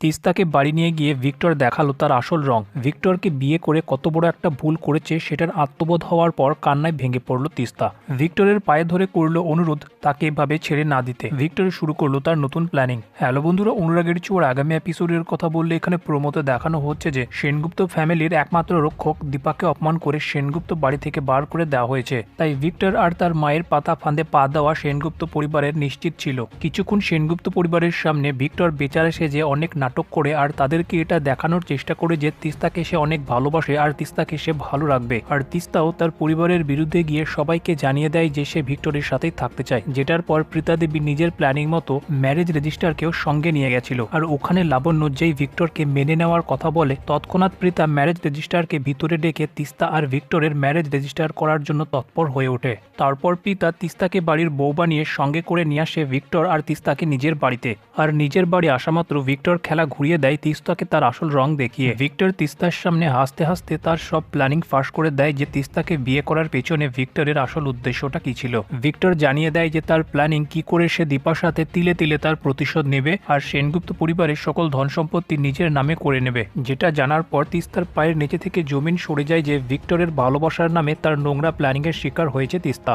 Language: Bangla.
তিস্তাকে বাড়ি নিয়ে গিয়ে ভিক্টর দেখাল তার আসল রং। ভিক্টরকে বিয়ে করে কত বড় একটা ভুল করেছে সেটার আত্মবোধ হওয়ার পর কান্নায় ভেঙে পড়ল তিস্তা। ভিক্টরের পায়ে ধরে করল অনুরোধ তাকে এভাবে ছেড়ে না দিতে। ভিক্টর শুরু করল তার নতুন প্ল্যানিং। হ্যালো বন্ধুরা, অনুরাগের চুয়ার আগামী এপিসোডের কথা বললে এখানে প্রমোতে দেখানো হচ্ছে যে সেনগুপ্ত ফ্যামিলির একমাত্র রক্ষক দীপাকে অপমান করে সেনগুপ্ত বাড়ি থেকে বার করে দেওয়া হয়েছে। তাই ভিক্টর আর তার মায়ের পাতা ফাঁদে পা দেওয়া সেনগুপ্ত পরিবারের নিশ্চিত ছিল। কিছুক্ষণ সেনগুপ্ত পরিবারের সামনে ভিক্টর বেচারা সেজে অনেক করে আর তাদেরকে এটা দেখানোর চেষ্টা করে যে তিস্তাকে সে অনেক ভালোবাসে আর তিস্তাকে সে ভালো রাখবে। আর তিস্তাও তার পরিবারের বিরুদ্ধে গিয়ে সবাইকে জানিয়ে দেয় যে সে ভিক্টরের সাথেই থাকতে চায়। যেটার পর প্রীতা দেবী নিজের প্ল্যানিং মতো ম্যারেজ রেজিস্টারকেও সঙ্গে নিয়ে গেছিল। আর ওখানে লাবণ্য যেই ভিক্টরকে মেনে নেওয়ার কথা বলে, তৎক্ষণাৎ প্রীতা ম্যারেজ রেজিস্টারকে ভিতরে ডেকে তিস্তা আর ভিক্টরের ম্যারেজ রেজিস্টার করার জন্য তৎপর হয়ে ওঠে। তারপর পিতা তিস্তাকে বাড়ির বউ বানিয়ে সঙ্গে করে নিয়ে আসে ভিক্টর আর তিস্তাকে নিজের বাড়িতে। আর নিজের বাড়ি আসা মাত্র ভিক্টর খেলা ঘুরিয়ে দেয়, তিস্তাকে তার আসল রং দেখিয়ে। ভিক্টর তিস্তার সামনে হাসতে হাসতে তার সব প্ল্যানিং ফাঁস করে দেয় যে তিস্তাকে বিয়ে করার পেছনে ভিক্টরের আসল উদ্দেশ্যটা কি ছিল। ভিক্টর জানিয়ে দেয় যে তার প্ল্যানিং কি করে সে দীপার সাথে তিলে তিলে তার প্রতিশোধ নেবে আর সেনগুপ্ত পরিবারের সকল ধন সম্পত্তি নিজের নামে করে নেবে। যেটা জানার পর তিস্তার পায়ের নিচে থেকে জমিন সরে যায় যে ভিক্টরের ভালোবাসার নামে তার নোংরা প্ল্যানিং এর শিকার হয়েছে তিস্তা।